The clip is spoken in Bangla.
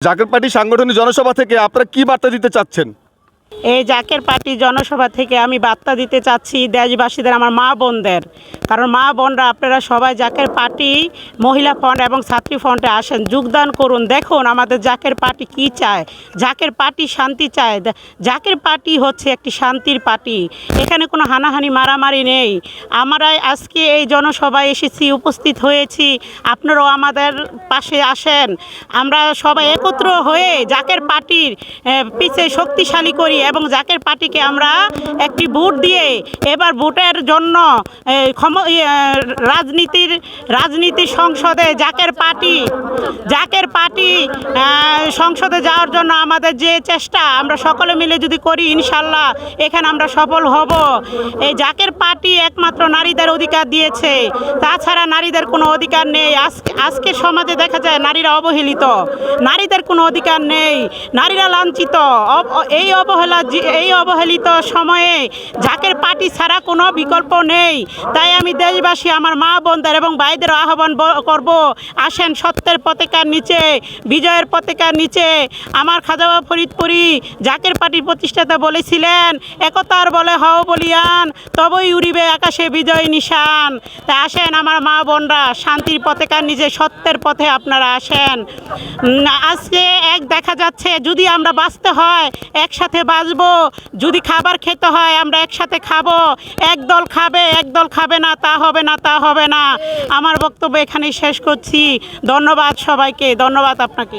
জাকের পার্টি সাংগঠনিক জনসভা থেকে আপনারা কি বার্তা দিতে চাচ্ছেন? এই জাকের পার্টি জনসভা থেকে আমি বার্তা দিতে চাচ্ছি দেশবাসীদের, আমার মা বোনদের। কারণ মা বোনরা, আপনারা সবাই জাকের পার্টি, মহিলা ফ্রন্ট এবং ছাত্রী ফ্রন্টে আসেন। যোগদান করুন। দেখুন আমাদের জাকের পার্টি কি চায়। জাকের পার্টি শান্তি চায়। জাকের পার্টি হচ্ছে একটি শান্তির পার্টি। এখানে কোনো হানাহানি, মারামারি নেই। আমরা আজকে এই জনসভায় এসেছি, উপস্থিত হয়েছি। আপনারাও আমাদের পাশে আসেন। আমরা সবাই একত্র হয়ে জাকের পার্টির পিছে শক্তিশালী করি। এবং জাকের পার্টিকে আমরা একটি ভোট দিয়ে এবার ভোটের জন্য ক্ষম- রাজনীতির, রাজনীতি সংসদে জাকের পার্টি জাকের পার্টি সংসদে যাওয়ার জন্য আমাদের যে চেষ্টা, আমরা সকলে মিলে যদি করি, ইনশাল্লাহ এখানে আমরা সফল হব। এই জাকের পার্টি একমাত্র নারীদের অধিকার দিয়েছে। তাছাড়া নারীদের কোনো অধিকার নেই। আজকে আজকের সমাজে দেখা যায় নারীরা অবহেলিত। নারীদের কোনো অধিকার নেই। নারীরা লাঞ্ছিত। এই অবহেলা এই অবহেলিত সময়ে জাকের পার্টি ছাড়া কোনো বিকল্প নেই। তাই আমি দেশবাসী, আমার মা বোনদের এবং ভাইদের আহ্বান করব, আসেন সত্যের পতাকার নিচে, বিজয়ের পতাকার নিচে। আমার খাজাবা ফরিদপুরি জাকের পার্টির প্রতিষ্ঠাতা বলেছিলেন, একতার বলে হও বলিয়ান, তবেই উড়িবে আকাশে বিজয় নিশান। তাই আসেন আমার মা বোনরা, শান্তির পতাকার নিচে, সত্যের পথে আপনারা আসেন। আজকে এক দেখা যাচ্ছে, যদি আমরা বাঁচতে হয়, একসাথে বাঁচবো যদি খাবার খেতে হয়, আমরা একসাথে খাব। একদল খাবে একদল খাবে না, তা হবে না, তা হবে না। আমার বক্তব্য এখানেই শেষ করছি। ধন্যবাদ সবাইকে, ধন্যবাদ আপনাকে।